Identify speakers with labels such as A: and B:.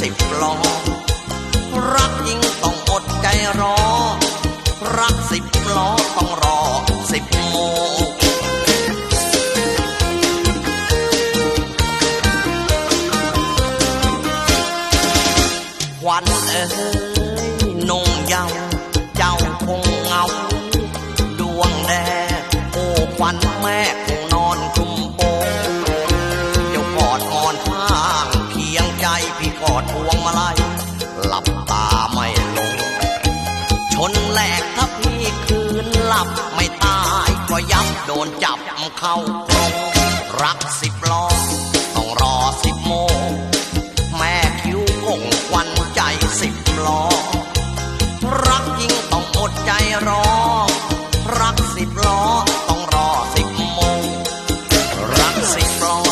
A: สิบลอรักยิ่งต้องอดใจรอ รักสิบลอต้องรอสิบโมงวันเอ้ยนงยาว ดพวงมาลัยหลับตาไม่ลง ชนแหลกทับพี่คืนหลับไม่ตายก็ยับโดนจับเข้ากรงรักสิบล้อต้องรอสิบโมงแม่คิ้วคงควันใจสิบล้อ รักยิ่งต้องอดใจรอ รักสิบล้อต้องรอสิบโมงรักสิบล้อ